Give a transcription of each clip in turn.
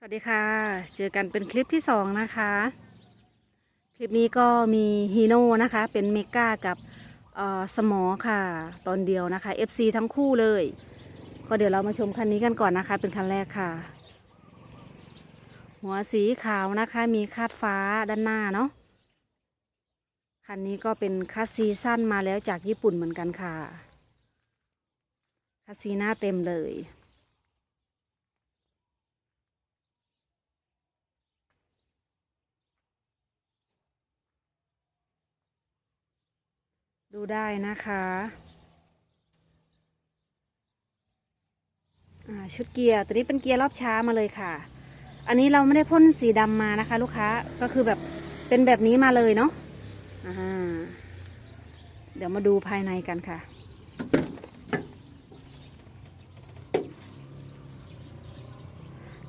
สวัสดีค่ะ เจอกันเป็นคลิปที่สองนะคะ คลิปนี้ก็มีฮีโน่นะคะ เป็นเมกากับอ่อสมอค่ะ ตอนเดียวนะคะ FC ทั้งคู่เลย ก็เดี๋ยวเรามาชมคันนี้กันก่อนนะคะ เป็นคันแรกค่ะ หัวสีขาวนะคะ มีคาดฟ้าด้านหน้าเนาะ คันนี้ก็เป็นคัสซีสั้นมาแล้วจากญี่ปุ่นเหมือนกันค่ะ คัสซีหน้าเต็มเลย ดูได้นะคะชุดเกียร์ตัวนี้เป็นเกียร์รอบช้ามาเลยค่ะ อันนี้เราไม่ได้พ่นสีดำมานะคะ ลูกค้าก็คือแบบเป็นแบบนี้มาเลยเนาะเดี๋ยวมาดูภายในกันค่ะ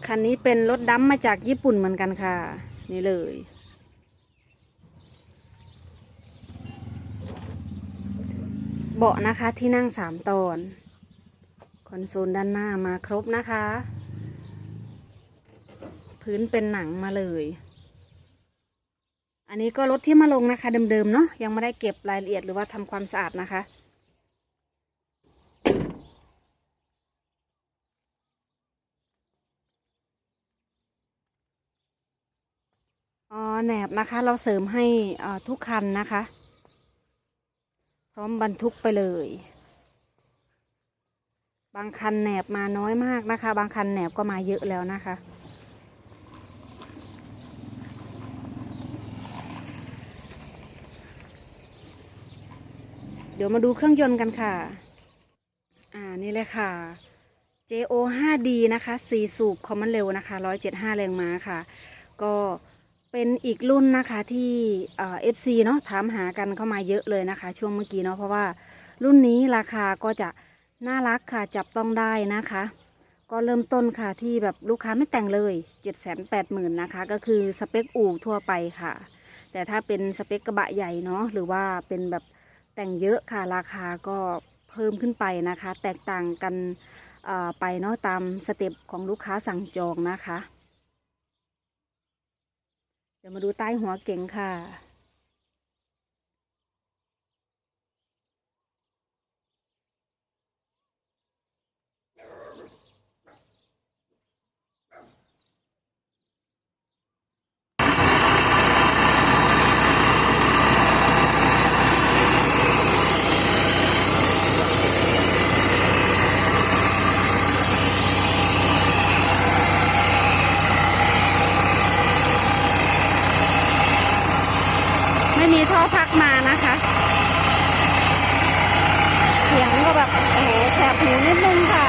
คันนี้เป็นรถดำมาจากญี่ปุ่นเหมือนกันค่ะ นี่เลย เบาะนะคะที่นั่งสามตอน คอนโซลด้านหน้ามาครบนะคะ พื้นเป็นหนังมาเลย อันนี้ก็รถที่มาลงนะคะ เดิมๆเนาะยังไม่ได้เก็บรายละเอียดหรือว่าทำความสะอาดนะคะอ๋อแหนบนะคะเราเสริมให้อ่าทุกคันนะคะ พร้อมบรรทุกไปเลย บางคันแหนบมาน้อยมากนะคะ บางคันแหนบก็มาเยอะแล้วนะคะ เดี๋ยวมาดูเครื่องยนต์กันค่ะ อ่านี่เลยค่ะ JO 5D นะคะ4สูบคอมมอนเร็วนะคะ175 แรงม้าค่ะ ก็ เป็นอีกรุ่นนะคะที่เอฟซีเนาะถามหากันเข้ามาเยอะเลยนะคะ ช่วงเมื่อกี้เนาะเพราะว่ารุ่นนี้ราคาก็จะน่ารักค่ะจับต้องได้นะคะ ก็เริ่มต้นค่ะที่แบบลูกค้าไม่แต่งเลย 7 8 0 0 0 0นะคะ ก็คือสเปคอู่ทั่วไปค่ะ แต่ถ้าเป็นสเปคกระบะใหญ่เนาะหรือว่าเป็นแบบแต่งเยอะค่ะราคาก็เพิ่มขึ้นไปนะคะ แตกต่างกันเอ่อไปเนาะตามสเต็ปของลูกค้าสั่งจองนะคะ เดี๋ยวมาดูใต้หัวเก่งค่ะ ไม่มีท่อพักมานะคะ เสียงก็แบบ โอ้โหแสบหูนิดนึงค่ะ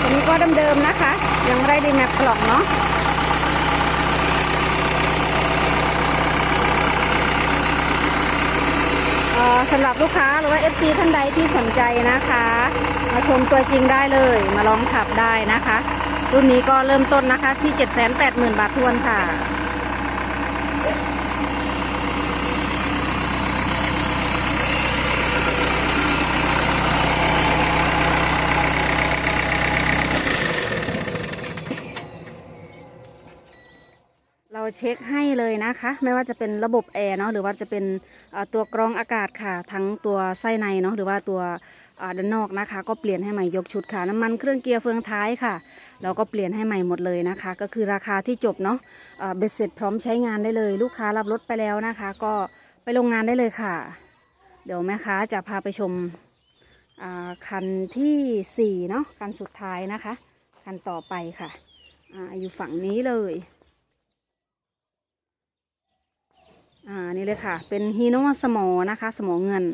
ตัวนี้ก็เดิมๆนะคะ ยังไม่ได้ดีแม็กกล่องเนาะ เอ่อสำหรับลูกค้าหรือว่าเอฟซีท่านใดที่สนใจนะคะ มาชมตัวจริงได้เลยมาลองขับได้นะคะ รุ่นนี้ก็เริ่มต้นนะคะที่ 780,000 บาททวนค่ะ เราเช็คให้เลยนะคะ ไม่ว่าจะเป็นระบบแอร์เนาะหรือว่าจะเป็นตัวกรองอากาศค่ะ ทั้งตัวไส้ในเนาะหรือว่าตัวด้านนอกนะคะ ก็เปลี่ยนให้ใหม่ยกชุดค่ะ น้ำมันเครื่องเกียร์เฟืองท้ายค่ะเราก็เปลี่ยนให้ใหม่หมดเลยนะคะ ก็คือราคาที่จบเนาะเอ่อเบ็ดเสร็จพร้อมใช้งานได้เลย ลูกค้ารับรถไปแล้วนะคะ ก็ไปโรงงานได้เลยค่ะ เดี๋ยวแม่ค้าจะพาไปชมคันที่สี่เนาะคันสุดท้ายนะคะ คันต่อไปค่ะออยู่ฝั่งนี้เลย อ่านี่เลยค่ะ เป็นฮีโนสมอนะคะ สมอเงิน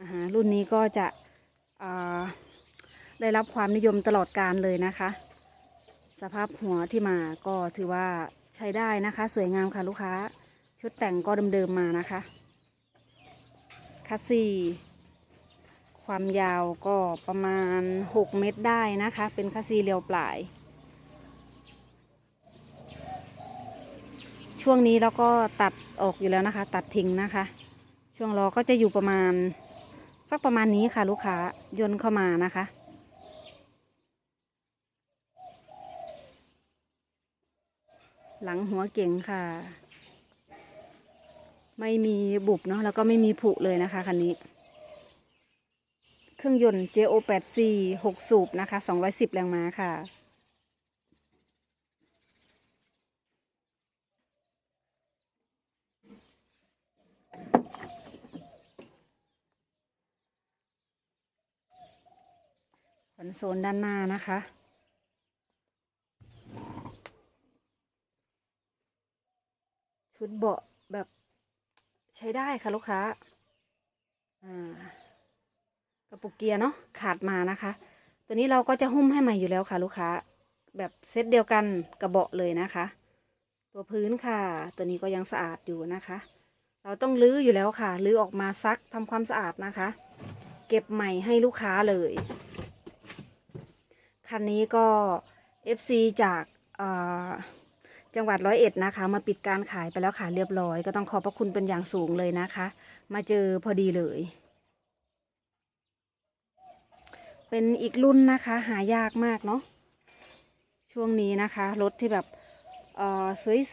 อ่าฮะรุ่นนี้ก็จะอ่าได้รับความนิยมตลอดการเลยนะคะ สภาพหัวที่มาก็ถือว่าใช้ได้นะคะ สวยงามค่ะลูกค้า ชุดแต่งก็เดิมๆมานะคะคัสซีความยาวก็ประมาณ 6 เมตรได้นะคะ เป็นคัสซีเรียวปลาย ช่วงนี้เราก็ตัดออกอยู่แล้วนะคะ ตัดทิ้งนะคะ ช่วงล้อก็จะอยู่ประมาณ สักประมาณนี้ค่ะ ลูกค้ายนเข้ามานะคะ หลังหัวเก่งค่ะ ไม่มีบุบเนาะแล้วก็ไม่มีผุเลยนะคะคันนี้ เครื่องยนต์ JO8C 6 สูบนะคะ 210 แรงม้าค่ะ คอนโซลด้านหน้านะคะ ชุดเบาะแบบใช้ได้ค่ะลูกค้า อ่ากระปุกเกียร์เนาะขาดมานะคะ ตัวนี้เราก็จะหุ้มให้ใหม่อยู่แล้วค่ะลูกค้า แบบเซตเดียวกันกระเบาะเลยนะคะ ตัวพื้นค่ะ ตัวนี้ก็ยังสะอาดอยู่นะคะ เราต้องลื้ออยู่แล้วค่ะ ลื้อออกมาซักทำความสะอาดนะคะ เก็บใหม่ให้ลูกค้าเลย คันนี้ก็ FC จากจังหวัดร้อยเอ็ดนะคะ มาปิดการขายไปแล้วค่ะเรียบร้อย ก็ต้องขอบพระคุณเป็นอย่างสูงเลยนะคะ มาเจอพอดีเลย เป็นอีกรุ่นนะคะ หายากมากเนาะช่วงนี้นะคะ รถที่แบบ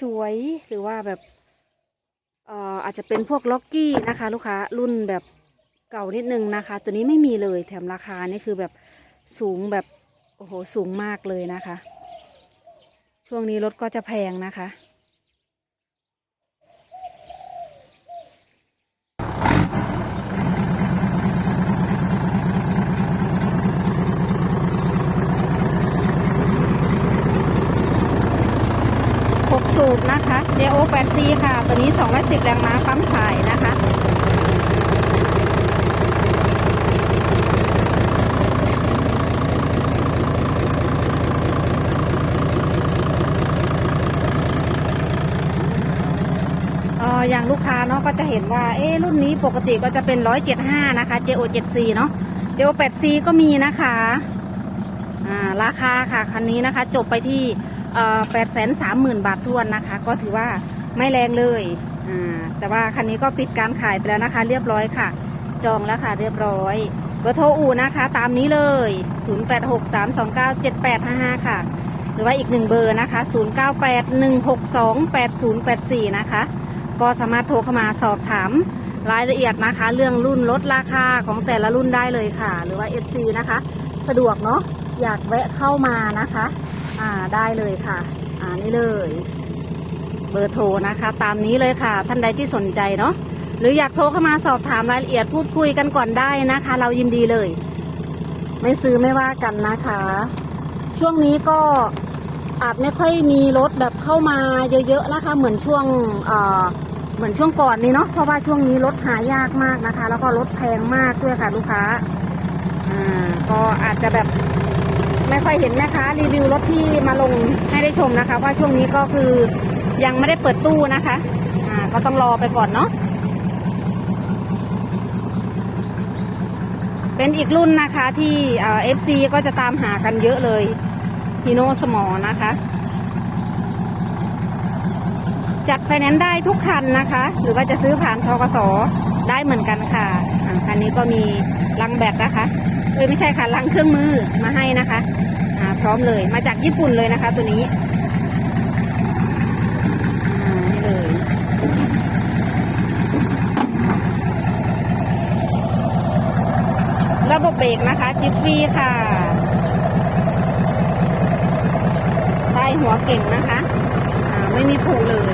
สวยๆ หรือว่าแบบอาจจะเป็นพวกล็อกกี้นะคะ ลูกค้ารุ่นแบบเก่านิดนึงนะคะ ตัวนี้ไม่มีเลยแถมราคานี่คือแบบสูงแบบ อ้โหสูงมากเลยนะคะ ช่วงนี้รถก็จะแพงนะคะหกสูบนะคะ JO 8 C ค่ะ ตัวนี้ 210 แรงม้าปั๊มสายนะคะ อ่ออย่างลูกค้าเนาะก็จะเห็นว่าเอ๊รุ่นนี้ปกติก็จะเป็น 175 นะคะ JO 7C เนาะ JO 8C ก็มีนะคะอ่าราคาค่ะคันนี้นะคะ จบไปที่เอ่อ830,000 บาททวนนะคะ ก็ถือว่าไม่แรงเลยอ่าแต่ว่าคันนี้ก็ปิดการขายไปแล้วนะคะ เรียบร้อยค่ะ จองแล้วค่ะเรียบร้อยเบอร์โทรอู่นะคะ ตามนี้เลย 0863297855 ค่ะ หรือว่าอีกหนึ่งเบอร์นะคะ 0981628084 นะคะ ก็สามารถโทรเข้ามาสอบถามรายละเอียดนะคะ เรื่องรุ่นลดราคาของแต่ละรุ่นได้เลยค่ะ หรือว่า FC นะคะ สะดวกเนาะอยากแวะเข้ามานะคะอ่าได้เลยค่ะ อ่านี่เลย เบอร์โทรนะคะ ตามนี้เลยค่ะ ท่านใดที่สนใจเนาะหรืออยากโทรเข้ามาสอบถามรายละเอียดพูดคุยกันก่อนได้นะคะ เรายินดีเลย ไม่ซื้อไม่ว่ากันนะคะ ช่วงนี้ก็อาจไม่ค่อยมีรถแบบเข้ามาเยอะๆนะคะ เหมือนช่วงอ่อเห มือนช่วงก่อนนี้เนาะเพราะว่าช่วงนี้รถหายากมากนะคะ แล้วก็รถแพงมากด้วยค่ะลูกค้าอ่าก็อาจจะแบบไม่ค่อยเห็นนะคะรีวิวรถที่มาลงให้ได้ชมนะคะ ว่าช่วงนี้ก็คือยังไม่ได้เปิดตู้นะคะอ่าก็ต้องรอไปก่อนเนาะเป็นอีกรุ่นนะคะที่เอฟซีก็จะตามหากันเยอะเลยฮีโนสมอนะคะ จัดไฟแนนซ์ได้ทุกคันนะคะ หรือว่าจะซื้อผ่านทกสได้เหมือนกันค่ะคันนี้ก็มีลังแบตนะคะเอ้ยไม่ใช่ค่ะลังเครื่องมือมาให้นะคะพร้อมเลยมาจากญี่ปุ่นเลยนะคะ ตัวนี้อ่านี่เลยระบบเบรกนะคะจิฟฟี่ค่ะใต้หัวเก่งนะคะ ไม่มีผูเลย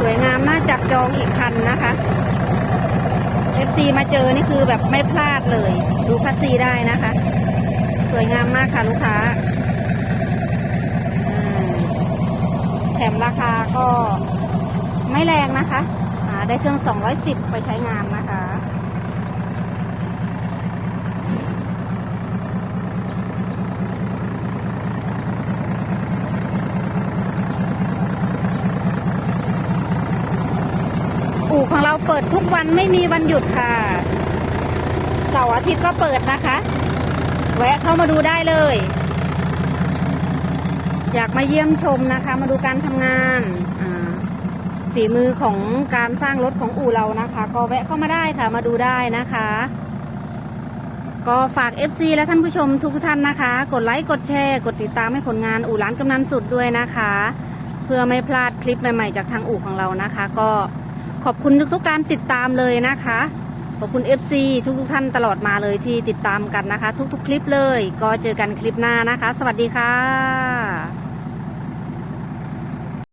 สวยงามน่าจับจองอีกคันนะคะ FC มาเจอนี่คือแบบไม่พลาดเลย ดูพัสซีได้นะคะ สวยงามมากค่ะลูกค้าแถมราคาก็ไม่แรงนะคะ ได้เครื่อง 210 ไปใช้งานนะคะ อู่ของเราเปิ ดทุกวันไม่มีวันหยุดค่ะเสาร์อาทิตย์ก็เปิดนะคะ แวะเข้ามาดูได้เลย อยากมาเยี่ยมชมนะคะ มาดูการทำงานฝีมือของการสร้างรถของอู่เรานะคะ ก็แวะเข้ามาได้ค่ะ มาดูได้นะคะ ก็ฝาก FC และท่านผู้ชมทุกท่านนะคะ กดไลค์กดแชร์กดติดตามให้ผลงานอู่ร้านกำนันสุดด้วยนะคะ เพื่อไม่พลาดคลิปใหม่ๆ จากทางอู่ของเรานะคะ ก็ ขอบคุณทุกๆการติดตามเลยนะคะ ขอบคุณ FC ทุกๆท่านตลอดมาเลยที่ติดตามกันนะคะ ทุกๆ คลิปเลย ก็เจอกันคลิปหน้านะคะ สวัสดีค่ะ